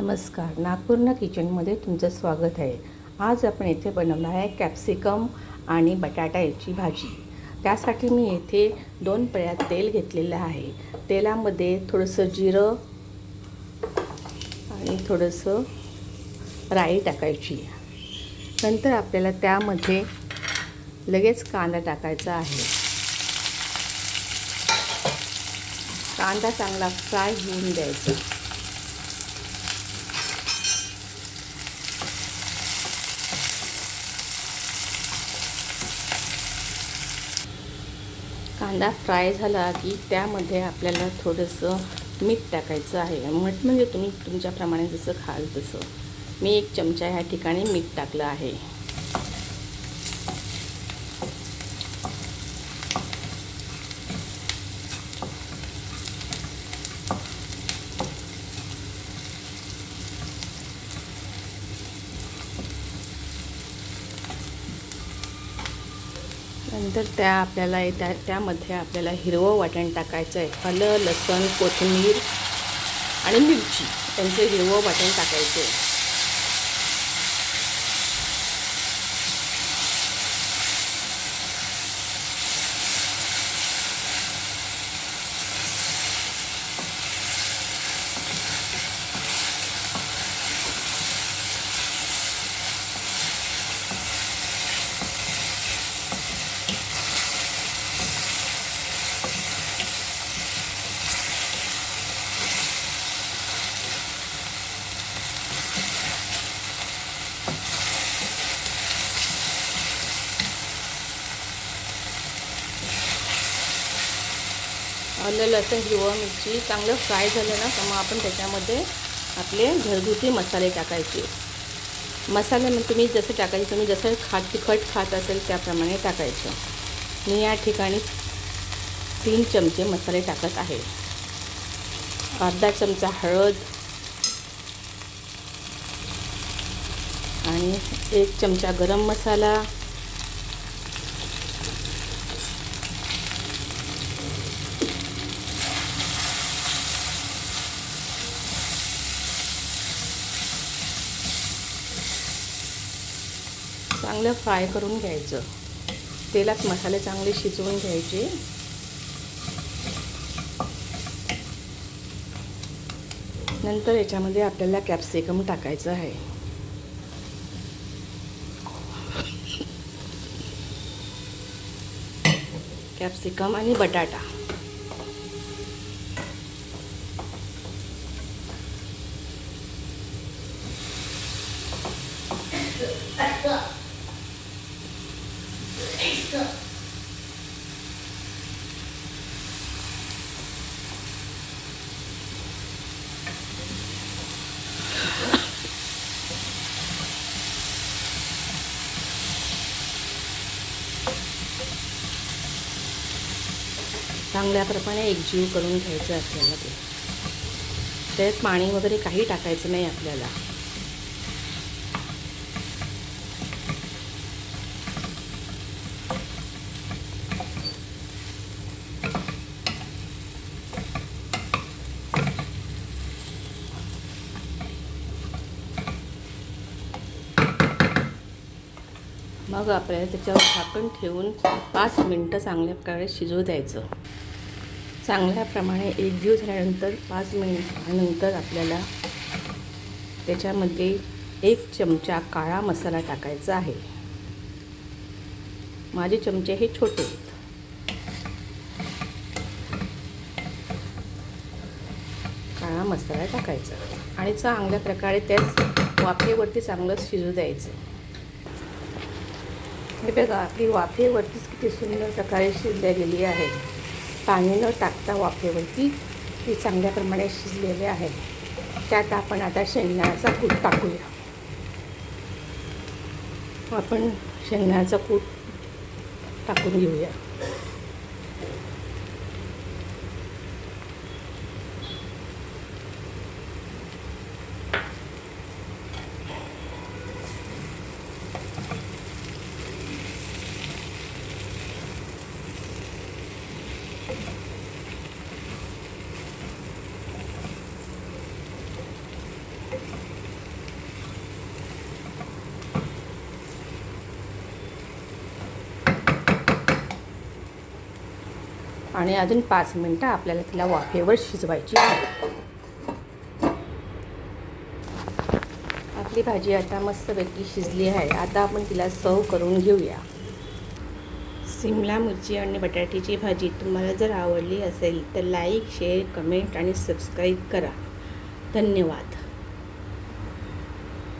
नमस्कार. नागपूर्णा किचनमध्ये तुमचं स्वागत आहे. आज आपण येथे बनवणार आहे कॅप्सिकम आणि बटाटा याची भाजी. त्यासाठी मी येथे दोन पळ्यात तेल घेतलेलं आहे. तेलामध्ये थोडंसं जिरं आणि थोडंसं राई टाकायची. नंतर आपल्याला त्यामध्ये लगेच कांदा टाकायचा आहे. कांदा चांगला फ्राय होऊन द्यायचा. कांदा फ्राय झाला की त्यामध्ये आपल्याला थोडंसं मीठ टाकायचं आहे. मीठ म्हणजे तुम्ही तुमच्याप्रमाणे जसं खाल तसं. मी एक चमचा ह्या ठिकाणी मीठ टाकलं आहे. नंतर त्या आपल्याला त्या त्यामध्ये आपल्याला हिरवं वाटण टाकायचं आहे. आलं लसण कोथिंबीर आणि मिरची त्यांचं हिरवं वाटण टाकायचं आहे. आलं लसण हिरवं मिरची चांगलं फ्राय झालं ना तर मग आपण त्याच्यामध्ये आपले घरगुती मसाले टाकायचे. मसाले मग तुम्ही जसं टाकायचे तुम्ही जसं खात तिखट खात असेल त्याप्रमाणे टाकायचं. मी या ठिकाणी तीन चमचे मसाले टाकत आहे. अर्धा चमचा हळद आणि एक चमचा गरम मसाला. चांगलं फ्राय करून घ्यायचं. तेलात मसाले चांगले शिजवून घ्यायचे. नंतर याच्यामध्ये आपल्याला कॅप्सिकम टाकायचं आहे. कॅप्सिकम आणि बटाटा. चांगल्या प्रमाणे एकजीव करून घ्यायचं आपल्याला ते. त्यात पाणी वगैरे काही टाकायचं नाही आपल्याला. मग आपल्याला त्याच्यावर झाकण ठेवून पाच मिनटं चांगल्या प्रकारे शिजवू द्यायचं. चांगल्याप्रमाणे एकजीव झाल्यानंतर पाच मिनिटानंतर आपल्याला त्याच्यामध्ये एक चमचा काळा मसाला टाकायचा आहे. माझे चमचे हे छोटे आहेत. काळा मसाला टाकायचा आणि चांगल्या प्रकारे त्याच वाफेवरती चांगलं शिजू द्यायचं. हे बघा आपली वाफेवरतीच किती सुंदर प्रकारे शिजल्या गेली आहे. पाणी न टाकता वाफेवरती ती चांगल्या प्रमाणे शिजलेले आहे. त्यात आपण आता शेंगदाण्याचा कूट टाकूया. आपण शेंगदाण्याचा कूट टाकून घेऊया. आणि अजून पाच मिनटं आपल्याला तिला वाफेवर शिजवायची आहे. आपली भाजी आता मस्तपैकी शिजली आहे. आता आपण तिला सर्व करून घेऊया. सिमला मिरची आणि बटाट्याची भाजी तुम्हाला जर आवडली असेल तर लाईक शेअर कमेंट आणि सबस्क्राईब करा. धन्यवाद.